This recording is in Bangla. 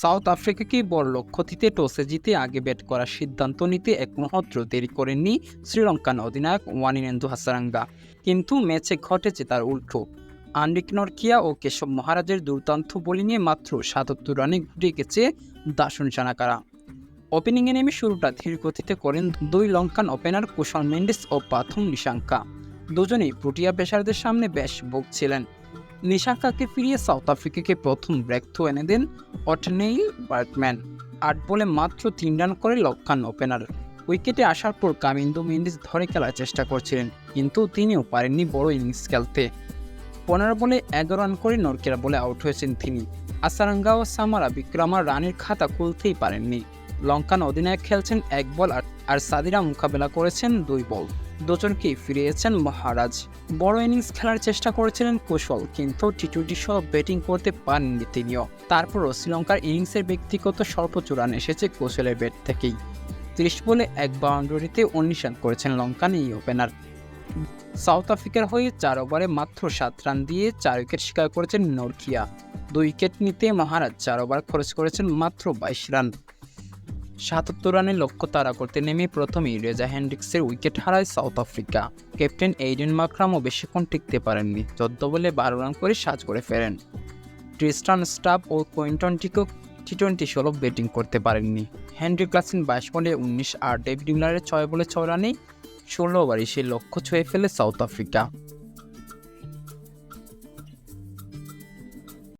সাউথ আফ্রিকাকে বড় লক্ষ্য দিতে টসে জিতে আগে ব্যাট করার সিদ্ধান্ত নিতে এক দেরি করেননি শ্রীলঙ্কান অধিনায়ক ওয়ানিনেন্দু হাসারাঙ্গা। কিন্তু ম্যাচে ঘটেছে তার উল্টো। আন্ডিক নরকিয়া ও কেশব মহারাজের দুর্দান্ত বোলিং নিয়ে মাত্র সাতাত্তর রানে ঘুরে গেছে দাসুন সানাকারা। ওপেনিংয়ে নেমে শুরুটা ধীর গতিতে করেন দুই লঙ্কান ওপেনার কুশল মেন্ডিস ও পাথুম নিশাঙ্কা। দুজনেই প্রোটিয়া পেশারদের সামনে বেশ বকছিলেন। নিশাঙ্কাকে ফিরিয়ে সাউথ আফ্রিকাকে প্রথম ব্রেক থ্রু এনে দেন অটনেইল বার্টম্যান আট বলে মাত্র তিন রান করে লঙ্কান ওপেনার। উইকেটে আসার পর কামিন্দু মেন্ডিস ধরে খেলার চেষ্টা করছিলেন, কিন্তু তিনিও পারেননি বড় ইনিংস খেলতে। পনেরো বলে এগারো রান করে নরকেরা বলে আউট হয়েছেন তিনি। আসারাঙ্গা ও সামারা বিক্রমার রানের খাতা খুলতেই পারেননি। লঙ্কান অধিনায়ক খেলছেন এক বল আর সাদিরা মোকাবেলা করেছেন দুই বল। দুজনকেই ফিরিয়েছেন মহারাজ। বড় ইনিংস খেলার চেষ্টা করেছিলেন কুশল, কিন্তু টি টোয়েন্টি সহ ব্যাটিং করতে পারেননি তিনিও। তারপরও শ্রীলঙ্কার ইনিংসের ব্যক্তিগত সর্বোচ্চ রান এসেছে কুশলের ব্যাট থেকেই। ত্রিশ বলে এক বাউন্ডারিতে উনিশ রান করেছেন লঙ্কান এই ওপেনার। সাউথ আফ্রিকার হয়ে চার ওভারে মাত্র সাত রান দিয়ে চার উইকেট শিকার করেছেন নরকিয়া। দুই উইকেট নিতে মহারাজ চার ওভার খরচ করেছেন মাত্র বাইশ রান। সাতাত্তর রানের লক্ষ্য তাড়া করতে নেমে প্রথমেই রেজা হ্যান্ড্রিক্সের উইকেট হারায় সাউথ আফ্রিকা ক্যাপ্টেন এইডেন মাকরামও বেশিক্ষণ টিকতে পারেননি, চোদ্দ বলে বারো রান করে সাজ করে ফেরেন। ট্রিস্টান স্টাফ ও কুইন্টন টিকো টি টোয়েন্টি ষোলো ব্যাটিং করতে পারেননি। হেনরি ক্লাসিন বাইশ বলে উনিশ, আর ডেভিড মিলারের ছয় বলে ছয় রানেই ষোলো ওভারে সে লক্ষ্য ছুঁয়ে ফেলে সাউথ আফ্রিকা